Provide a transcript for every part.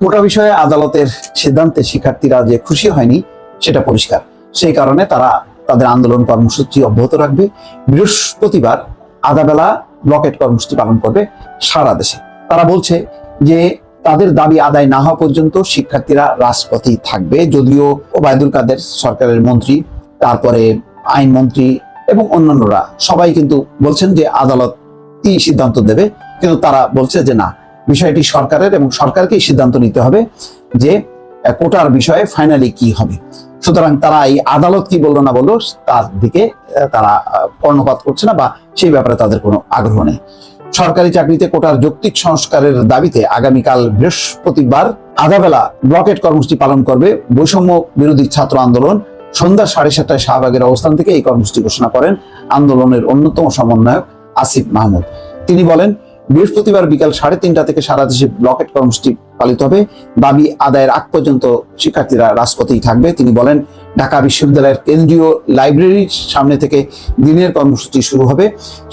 কোটা বিষয়ে আদালতের সিদ্ধান্তে শিক্ষার্থীরা যে খুশি হয়নি, সেটা পরিষ্কার। সেই কারণে তারা তাদের আন্দোলন কর্মসূচি অব্যাহত রাখবে। বৃহস্পতিবার আধাবেলা ব্লকেট কর্মসূচি পালন করবে সারা দেশে। তারা বলছে যে তাদের দাবি আদায় না হওয়া পর্যন্ত শিক্ষার্থীরা রাজপথেই থাকবে। যদিও ওবায়দুল কাদের সরকারের মন্ত্রী, তারপরে আইনমন্ত্রী এবং অন্যান্যরা সবাই কিন্তু বলছেন যে আদালত কি সিদ্ধান্ত দেবে। কিন্তু তারা বলছে যে না বিষয়টি সরকারের এবং সরকারকেই সিদ্ধান্ত নিতে হবে যে কোটার বিষয়ে ফাইনালি কি হবে। সুতরাং তারা এই আদালত কি বলল না বলল, তার দিকে তারা কর্ণপাত করছে না বা সেই ব্যাপারে তাদের কোনো আগ্রহ নেই। সরকারি চাকরিতে কোটার যৌক্তিক সংস্কারের দাবিতে আগামীকাল বৃহস্পতিবার আধাবেলা ব্লকেট কর্মসূচি পালন করবে বৈষম্য বিরোধী ছাত্র আন্দোলন। সন্ধ্যা সাড়ে সাতটায় শাহবাগের অবস্থান থেকে এই কর্মসূচি ঘোষণা করেন আন্দোলনের অন্যতম সমন্বয়ক আসিফ মাহমুদ। তিনি বলেন বৃহস্পতিবার বিকাল সাড়ে তিনটা থেকে সারা দেশে ব্লকেট কর্মসূচি পালিত হবে। দাবি আদায়ের আগ পর্যন্ত শিক্ষার্থীরা রাজপথেই থাকবে। তিনি বলেন, ঢাকা বিশ্ববিদ্যালয়ের কেন্দ্রীয় লাইব্রেরির সামনে থেকে দিনের কর্মসূচি শুরু হবে।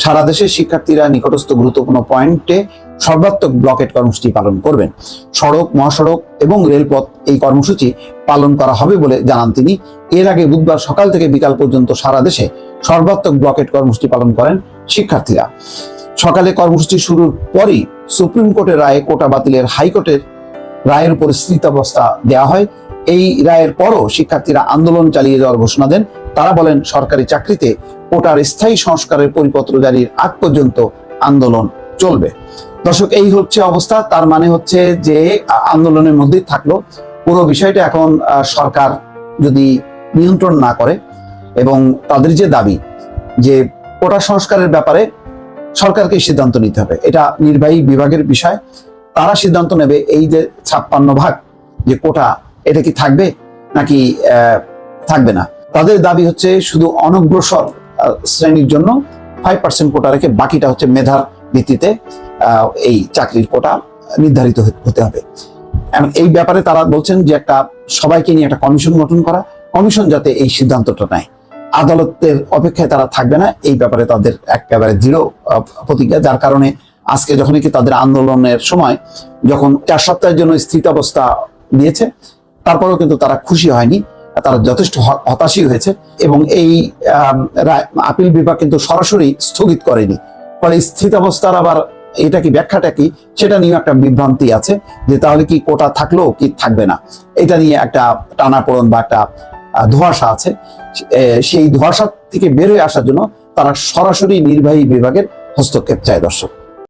সারা দেশে শিক্ষার্থীরা নিকটস্থ গুরুত্বপূর্ণ পয়েন্টে সর্বাত্মক ব্লকেট কর্মসূচি পালন করবেন। সড়ক, মহাসড়ক এবং রেলপথ এই কর্মসূচি পালন করা হবে বলে জানান তিনি। এর আগে বুধবার সকাল থেকে বিকাল পর্যন্ত সারা দেশে সর্বাত্মক ব্লকেট কর্মসূচি পালন করেন শিক্ষার্থীরা। সকালে কর্মসূচি শুরুর পরই সুপ্রিম কোর্টের রায়ে কোটা বাতিলের হাইকোর্টের রায়ের উপর স্থিতাবস্থা দেওয়া হয়। এই রায়ের পরও শিক্ষার্থীরা আন্দোলন চালিয়ে যাওয়ার ঘোষণা দেন। তারা বলেন, সরকারি চাকরিতে কোটার স্থায়ী সংস্কারের পরিপত্র জারির আগ পর্যন্ত আন্দোলন চলবে। দর্শক, এই হচ্ছে অবস্থা। তার মানে হচ্ছে যে আন্দোলনের মধ্যেই থাকল। পুরো বিষয়টা এখন সরকার যদি নিয়ন্ত্রণ না করে এবং তাদের যে দাবি যে কোটা সংস্কারের ব্যাপারে সরকারকে সিদ্ধান্ত নিতে হবে। এটা নির্বাহী বিভাগের বিষয়। তারা সিদ্ধান্ত নেবে এই যে ছাপ্পান্ন ভাগ যে কোটা, এটা কি থাকবে নাকি থাকবে না? তাদের দাবি হচ্ছে শুধু অনগ্রসর শ্রেণির জন্য ফাইভ পার্সেন্ট কোটা রেখে বাকিটা হচ্ছে মেধার ভিত্তিতে এই চাকরির কোটা নির্ধারিত হতে হবে। এবং এই ব্যাপারে তারা বলছেন যে একটা সবাইকে নিয়ে একটা কমিশন গঠন করা। কমিশন যাতে এই সিদ্ধান্তটা নেয়। আদালতের অপেক্ষায় তারা থাকবে না। এই ব্যাপারে তাদের একেবারে দৃঢ় প্রতিজ্ঞা। যার কারণে আজকে যখন কি তাদের আন্দোলনের সময় যখন চার সপ্তাহের জন্য স্থিতাবস্থা দিয়েছে, তারপরেও কিন্তু তারা খুশি হয়নি। তারা যথেষ্ট হতাশই হয়েছে এবং এই আপিল বিভাগ কিন্তু সরাসরি স্থগিত করেনি। ফলে স্থিতাবস্থার আবার এটা কি ব্যাখ্যাটা কি, সেটা নিয়ে একটা বিভ্রান্তি আছে যে তাহলে কি কোটা থাকল কি থাকবে না। এটা নিয়ে একটা টানাপোড়ন বা একটা ধোঁয়াশা আছে। সেই ধোঁয়াশা থেকে বেরোয় আসার জন্য তারা সরাসরি নির্বাহী বিভাগের হস্তক্ষেপ চায় দর্শক।